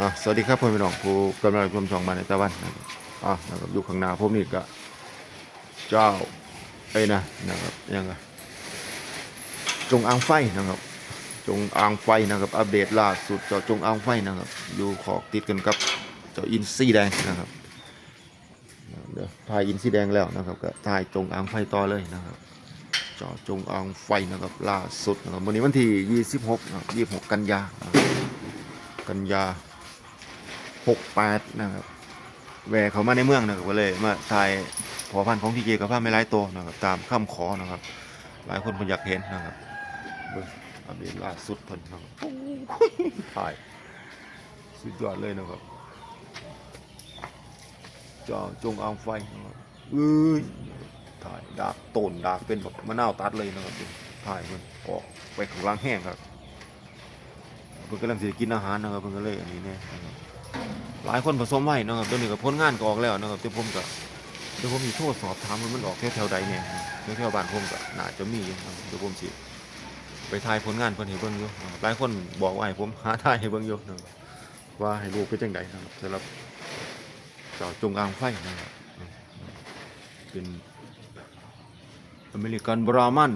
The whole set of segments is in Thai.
อะสวัสดีครับพ่อพี่น้องผู้กำลังรับชมช่องมาในตะวันนะครับอะนะครับอยู่ข้างหน้าผมนี่ก็เจ้าไอ้นะนะครับยังไงจงอางไฟนะครับจงอางไฟนะครับ อัปเดตล่าสุดเจ้าจงอางไฟนะครับอยู่ขอกติดกันกับเจ้าอินซีแดงนะครับเดี๋ยวถ่ายอินซีแดงแล้วนะครับก็ถ่ายจงอางไฟต่อเลยนะครับเจ้าจงอางไฟนะครับล่าสุดนะครับวันนี้วันที่ 26นะครับ26 กันยากันยา 68นะครับแหวกเขามาในเมืองนะครับก็เลยมาถ่ายพอพันธุ์ของทีเจกับผ้าไม่ไร้ตัวนะครับตามคำขอนะครับ หลายคนเพิ่นอยากเห็นนะครับเบิ่งอัปเดตล่าสุดเพิ่นนะครับถ่ายสุดยอดเลยนะครับจาะจงอางไฟนะครับเอ้ยถ่ายดากต้นดากเป็นแบบมะนาวตัดเลยนะครับถ่ายมันออกไปข้างล่างแห้งครับเพิ่นกำลังสิกินอาหารนะครับเพิ่นก็เลยอันนี้เนี่ยนะครับ หลายคนผสมไว้นะครับเดี๋ยวนี้ก็พ้นงานก็ออกแล้วนะครับแต่ผมก็เดี๋ยวผมมีโทษสอบถามว่ามันออกแถวๆใดเนี่ยแถวๆบ้านผมก็น่าจะมีอยู่นะครับเดี๋ยวผมสิไปถ่ายผลงานเพิ่นให้เบิ่งอยู่นะหลายคนบอกว่าให้ผมหาถ่ายให้เบิ่งอยู่นะครับว่าให้รู้เป็นจังไดนะครับสำหรับเจ้าจงอางไฟนะครับเป็นอเมริกันบรามัน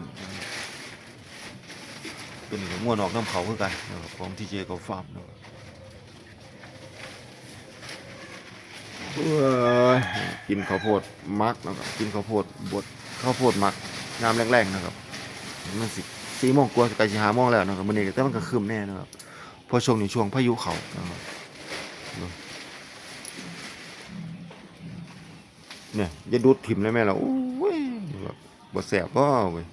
เป็นหัวง่วนออกน้ำเขาคือกันนะครับของทีเจกับฟาร์มนะครับเอ้ย กินข้าวโพดมักนะครับกินข้าวโพดบดข้าวโพดมักงามแรงๆนะครับมันสิสี่โมงกว่าใกล้จะหาโมงแล้วนะครับมันนี้แต่มันก็คืมแน่นะครับพราะช่วงนี้ช่วงพายุเขานะครับเนี่ยจะดูดถิ่มได้ไหมล่ะโอ้ยแบบบ่แสบก็เว้ย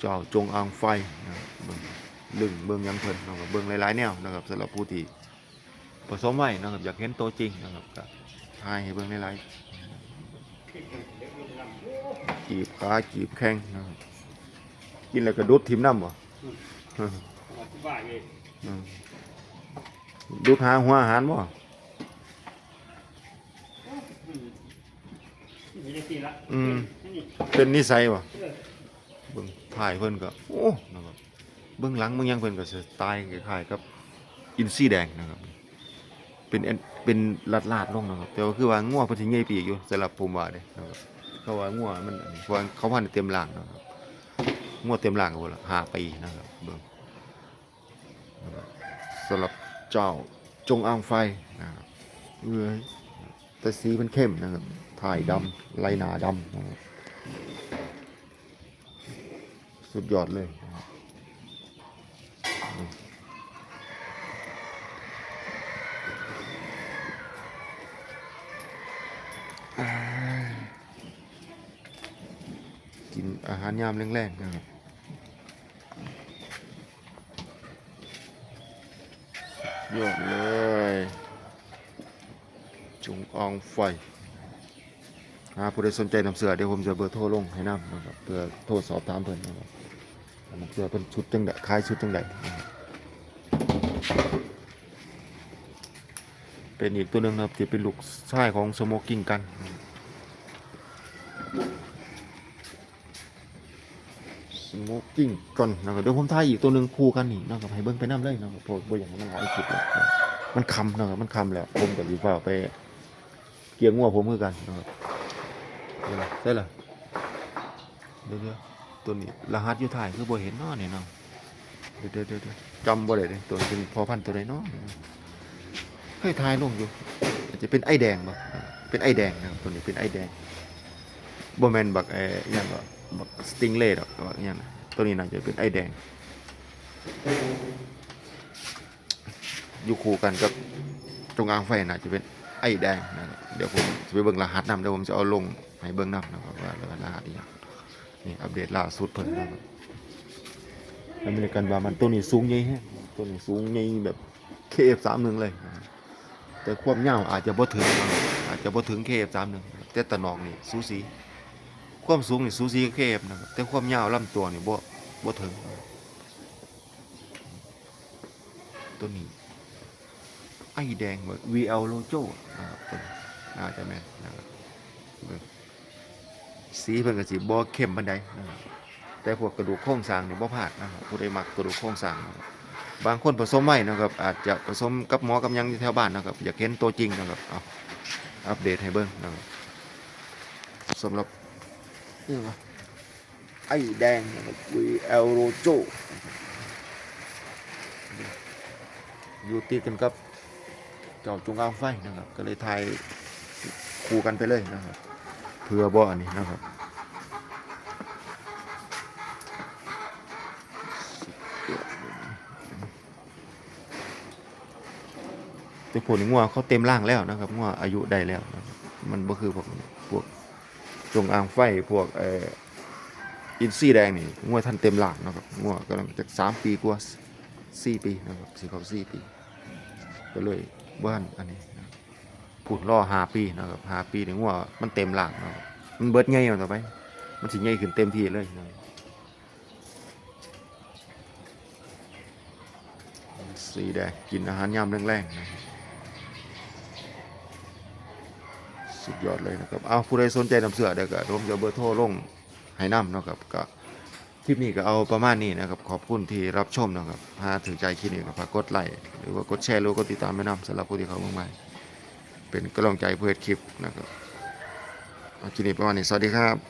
เจ้าจงอางไฟนะครับเบิ่งลึงเบิ่งยังเพลินนะครับเบิ่งหลายๆแนวนะครับสำหรับผู้ที่ ผสมไว้นะครับอยากเห็นตัวจริงนะครับก็ทายให้เบิ่งหลายๆจีบขาจีบแข้งนะครับกินแล้วก็ดูดถิ่มน้ำบ่ดูดหาหัวอาหารบ่อืมเป็นนิสัยบ่เบิ่งถ่ายเพิ่นก็โอ้นะครับเบื้องหลังเบื้องยังเพิ่นก็สไตล์คล้ายๆกับอินซี่แดงนะครับ เป็นอันเป็นลาดๆลงนะครับ แต่ว่าคือว่างัวเพิ่นสิใหญ่ปีกอยู่สำหรับผมว่าเด้นะครับเขาว่างัวมันเพราะว่าเขาพันเต็มร่างนะครับงัวเต็มร่างก็บ่ละ5ปีนะครับเบิ่งสำหรับเจ้าจงอางไฟนะครับเอ้ยแต่สีมันเข้มนะครับถ่ายดำลายหนาดำนะครับสุดยอดเลยนะครับอ่า กินอาหารยามแรงๆนะครับยอดเลย จุงอองไฟหาผู้ใดสนใจนำเสือเดี๋ยวผมจะเบอร์โทรลงให้นำนะครับเพื่อโทรสอบถามเพิ่นนะครับนำเสือเป็นชุดจังไดคล้ายชุดจังไดนะครับเป็นอีกตัวหนึ่งนะครับที่เป็นลูกชายของสโมกกิ้งกันสโมกกิ้งกันนะครับเดี๋ยวผมถ่ายอีกตัวหนึ่งคู่กันนี่นะครับให้เบิ่งไปน้ำเลยนะครับเพราะบ่อย่างมันหลายคลิปแล้วมันคำนะครับมันคำแล้วผมกับยีฟ้าไป เกี่ยงงัวผมคือกันนะครับเดี๋ยวนได้เดี๋ยวเดี๋ยวตัวนี้รหัสอยู่ถ่ายคือบ่เห็นเนาะเนี่ยเนาะเดี๋ยวเดี๋ยวเดี๋ยวเดี๋ยวจำบ่ได้เลยตัวนี้เป็นพอพันตัวใดเนาะเคยถ่ายลงอยู่อาจจะเป็นไอแดงบ่เป็นไอแดงนะครับตัวนี้เป็นไอแดงบ่แมนบักไออหยังก็ บักสติงเล่ดอกบักอหยังนะตัวนี้น่าจะเป็นไอแดง อยู่คู่กันกับจงอางไฟน่าจะเป็นไอแดงนะเดี๋ยวผมจะไปเบิ่งรหัสนำเดี๋ยวผมจะเอาลงให้เบิ่งนำนะครับว่ารหัสอีหยังนี่อัปเดตล่าสุดเพิ่นนะครับอเมริกันว่ามันตัวนี้สูงใหญ่ฮะตัวนี้สูงใหญ่แบบ KF31 เลยนะครับแต่ความยาวอาจจะบ่ถึงอาจจะบ่ถึง KF31 แต่ตะนองนี่สูสี ความสูงนี่สูสีกับ KF นะครับแต่ความยาวลำตัวนี่บ่บ่ถึงตัวนี้ไอ้แดงเหมือน VL Lojo นะครับเพิ่นน่าจะแม่นนะครับสีเพิ่นก็สิบ่เข้มปานใดนะครับแต่พวกกระดูกโครงสร้างนี่บ่พลาดนะครับผู้ใดมักกระดูกโครงสร้างนะครับบางคนผสมไว้นะครับ อาจจะผสมกับหมอกับยังอยู่แถวบ้านนะครับ อยากเห็นตัวจริงนะครับเอาอัปเดตให้เบิ่งนะครับสำหรับ นี่วะไอ้แดงนะครับ VL Rojo อยู่ติดกันกับเจ้าจงอางไฟนะครับ ก็เลยถ่ายคู่กันไปเลยนะครับ เพื่อบ่อันนี้นะครับแต่ผลงัวเขาเต็มร่างแล้วนะครับงัวอายุได้แล้ว มันก็คือพวกพวก จงอางไฟพวกเอออินซีแดงนี่งัวท่านเต็มร่างนะครับงัวกำลังจะสามปีกว่าสี่ปีนะครับสี่เขาสี่ปี ก็เลยบ้านอันนี้นะครับพูดรอหาปีนะครับหาปีนี่งัวมันเต็มร่างนะครับมันเบิดใหญ่ต่อไป มันสิใหญ่ขึ้นเต็มที่เลยนะสีแดงกินอาหารยามแรงๆนะครับ สุดยอดเลยนะครับเอาผู้ใดสนใจนำเสื้อเดี๋ยวก็ผมจะเอาเบอร์โทรลงให้นำนะครับก็คลิปนี้ก็เอาประมาณนี้นะครับ ขอบคุณที่รับชมนะครับถ้าถือใจคลิปนี้ก็ฝากกดไลค์หรือว่ากดแชร์หรือกดติดตามไปนำสำหรับผู้ที่เขาเมืองใหม่เป็นกำลังใจเพื่อคลิปนะครับเอาคลิปนี้ประมาณนี้สวัสดีครับ